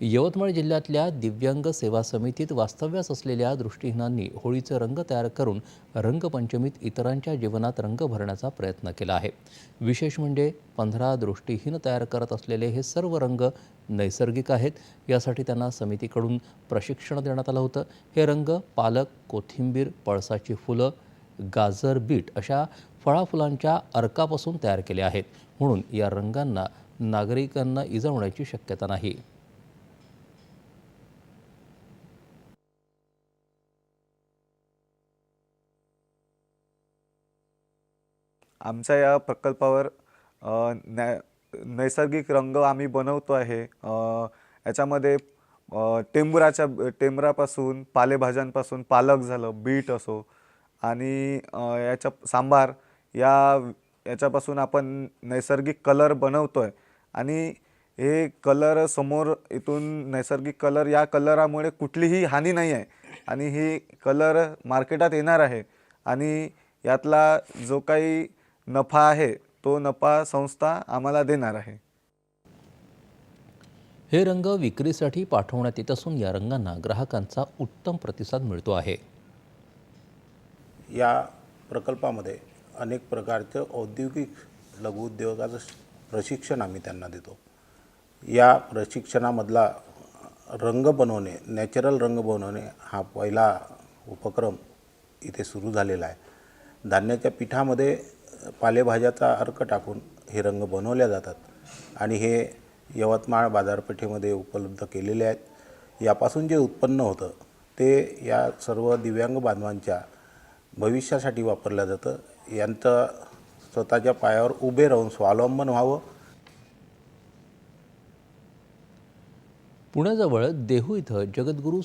यवतमाळ जिल्ह्यातल्या दिव्यांग सेवा समितीत वास्तव्यास असलेल्या दृष्टीहीनांनी होळीचे रंग तयार करून रंगपंचमीत इतरांच्या जीवनात रंग भरण्याचा प्रयत्न केला आहे. विशेष म्हणजे पंधरा दृष्टीहीन तयार करत असलेले हे सर्व रंग नैसर्गिक आहेत. यासाठी त्यांना समितीकडून प्रशिक्षण देण्यात आलं होतं. हे रंग पालक कोथिंबीर पळसाची फुलं गाजर बीट अशा फळाफुलांच्या अर्कापासून तयार केले आहेत. म्हणून या रंगांना नागरिकांना इजा होण्याची शक्यता नाही. आमच्या या प्रकल्पावर नॅ नैसर्गिक रंग आम्ही बनवतो आहे. याच्यामध्ये टेंबुराच्या टेंबरापासून पालेभाज्यांपासून पालक झालं बीट असो आणि याच्या सांबार या याच्यापासून आपण नैसर्गिक कलर बनवतो आहे आणि हे कलर समोर इथून नैसर्गिक कलर या कलरामुळे कुठलीही हानी नाही आहे. आणि ही कलर मार्केटात येणार आहे. आणि यातला जो काही नफा आहे तो नफा संस्था आम्हाला देणार आहे. हे रंग विक्रीसाठी पाठवण्यात येत असून या रंगांना ग्राहकांचा उत्तम प्रतिसाद मिळतो आहे. या प्रकल्पामध्ये अनेक प्रकारचं औद्योगिक लघुउद्योगाचं प्रशिक्षण आम्ही त्यांना देतो. या प्रशिक्षणामधला रंग बनवणे नॅचरल रंग बनवणे हा पहिला उपक्रम इथे सुरू झालेला आहे. धान्याच्या पिठामध्ये पालेभाज्याचा अर्क टाकून हे रंग बनवल्या जातात आणि हे यवतमाळ बाजारपेठेमध्ये उपलब्ध केलेले आहेत. यापासून जे उत्पन्न होतं ते या सर्व दिव्यांग बांधवांच्या भविष्यासाठी वापरलं जातं. यांचं स्वतःच्या पायावर उभे राहून स्वावलंबन व्हावं. पुण्याजवळ देहू इथं जगद्गुरू